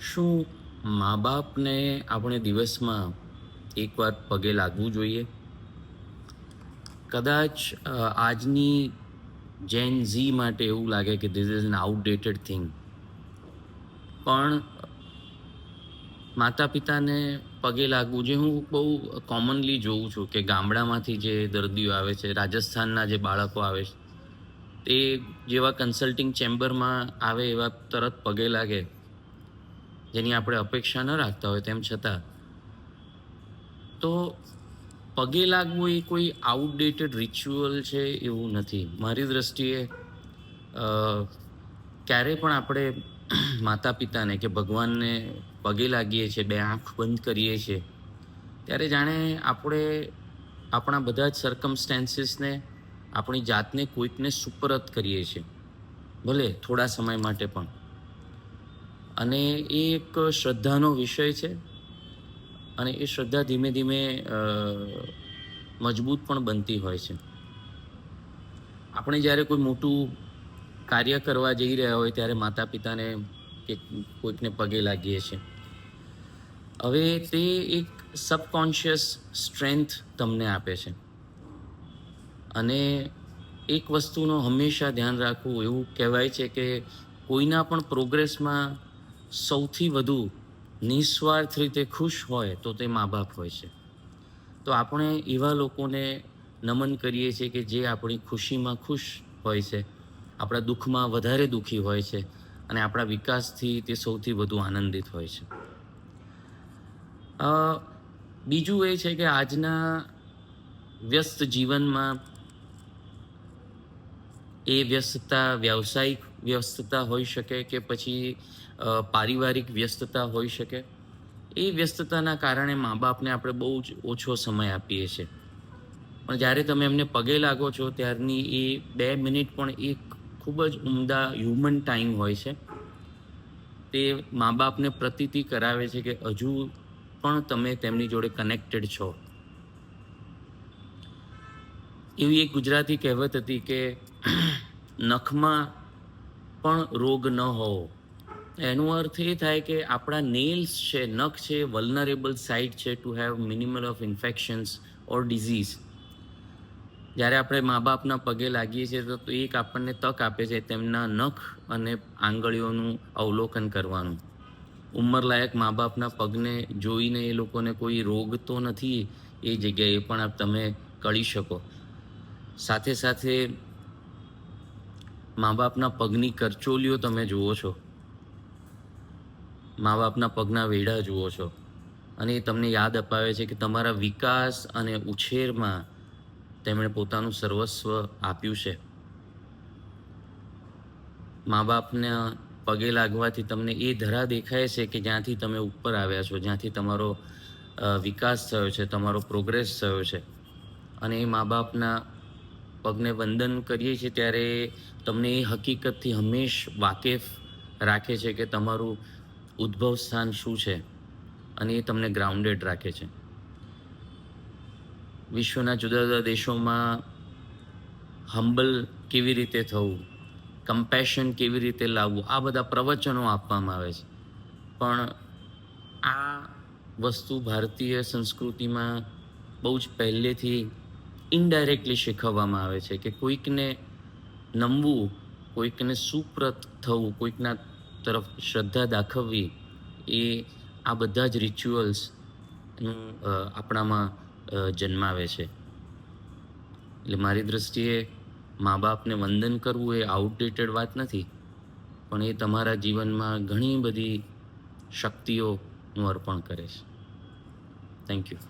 શું મા બાપને આપણે દિવસમાં એકવાર પગે લાગવું જોઈએ? કદાચ આજની જેન ઝી માટે એવું લાગે કે this is an outdated thing પણ માતા પિતાને પગે લાગવું જે હું બહુ કોમનલી જોઉં છું કે ગામડામાંથી જે દર્દીઓ આવે છે, રાજસ્થાનના જે બાળકો આવે છે, તે જેવા કન્સલ્ટિંગ ચેમ્બરમાં આવે એવા તરત પગે લાગે. જેની આપણે અપેક્ષા ન રાખતા હોય તેમ છતાં, તો પગે લાગવું એ કોઈ આઉટડેટેડ રિચ્યુઅલ છે એવું નથી. મારી દ્રષ્ટિએ ક્યારે પણ આપણે માતા પિતાને કે ભગવાનને પગે લાગીએ છીએ, બે આંખ બંધ કરીએ છીએ, ત્યારે જાણે આપણે આપણા બધા જ સરકમસ્ટેન્સીસને આપણી જાતને કોઈકને સુપરત કરીએ છીએ. ભલે થોડા સમય માટે પણ. અને એ એક શ્રદ્ધાનો વિષય છે. અને એ શ્રદ્ધા ધીમે ધીમે મજબૂત પણ બનતી હોય છે. આપણે જ્યારે કોઈ મોટું કાર્ય કરવા જઈ રહ્યા હોય, ત્યારે માતા પિતાને કે કોઈકને પગે લાગીએ છીએ. હવે તે એક સબકોન્શિયસ સ્ટ્રેન્થ તમને આપે છે. અને એક વસ્તુનો હંમેશા ધ્યાન રાખવું એવું કહેવાય છે કે કોઈના પણ પ્રોગ્રેસમાં સૌથી વધુ નિસ્વાર્થ રીતે ખુશ હોય તો તે મા બાપ હોય છે. તો આપણે એવા લોકોને નમન કરીએ છીએ કે જે આપણી ખુશીમાં ખુશ હોય છે, આપણા દુઃખમાં વધારે દુઃખી હોય છે અને આપણા વિકાસથી તે સૌથી વધુ આનંદિત હોય છે. બીજું એ છે કે આજના વ્યસ્ત જીવનમાં એ વ્યસ્તતા વ્યાવસાયિક વ્યસ્તતા હોઈ શકે કે પછી પારિવારિક વ્યસ્તતા હોઈ શકે? એ વ્યસ્તતાના કારણે મા બાપને આપણે બહુ જ ઓછો સમય આપીએ છીએ. પણ જ્યારે તમે એમને પગે લાગો છો, ત્યારની એ બે મિનિટ પણ એક ખૂબ જ ઉમદા હ્યુમન ટાઈમ હોય છે. તે મા બાપને પ્રતીતિ કરાવે છે કે હજુ પણ તમે તેમની જોડે કનેક્ટેડ છો. એવી એક ગુજરાતી કહેવત હતી કે, નખમાં પણ રોગ ન હોવો. એનો અર્થ એ થાય કે આપણા નેલ્સ છે, નખ છે વલનરેબલ સાઇટ છે to have minimal of infections or disease જ્યારે આપણે મા બાપના પગે લાગીએ છીએ તો એક આપણને તક આપે છે તેમના નખ અને આંગળીઓનું અવલોકન કરવાનું. ઉંમરલાયક મા બાપના પગને જોઈને એ લોકોને કોઈ રોગ તો નથી, એ જગ્યાએ પણ તમે કળી શકો. સાથે સાથે મા બાપના પગની કરચોલીઓ તમે જુઓ છો. મા બાપના પગના વેડા જુઓ છો. અને એ તમને યાદ અપાવે છે કે તમારા વિકાસ અને ઉછેરમાં તેમણે પોતાનું સર્વસ્વ આપ્યું છે. મા બાપના પગે લાગવાથી તમને એ ધરા દેખાય છે કે જ્યાંથી તમે ઉપર આવ્યા છો, જ્યાંથી તમારો વિકાસ થયો છે, તમારો પ્રોગ્રેસ થયો છે. અને એ મા બાપના પગને વંદન કરીએ છીએ ત્યારે તમને એ હકીકતથી હંમેશ વાકેફ રાખે છે કે તમારું ઉદ્ભવ સ્થાન શું છે અને એ તમને ગ્રાઉન્ડેડ રાખે છે. વિશ્વના જુદા જુદા દેશોમાં હમ્બલ કેવી રીતે થવું કમ્પેશન કેવી રીતે લાવવું, આ બધા પ્રવચનો આપવામાં આવે છે. પણ આ વસ્તુ ભારતીય સંસ્કૃતિમાં બહુ જ પહેલેથી ઇનડાયરેક્ટલી શીખવવામાં આવે છે કે કોઈકને નમવું, કોઈકને સુપ્રત થવું, કોઈકના તરફ શ્રદ્ધા દાખવવી, એ આ બધા જ રિચ્યુઅલ્સ આપણામાં જન્માવે છે. એટલે મારી દૃષ્ટિએ મા બાપને વંદન કરવું એ આઉટડેટેડ વાત નથી, પણ એ તમારા જીવનમાં ઘણી બધી શક્તિઓનું અર્પણ કરે છે. Thank you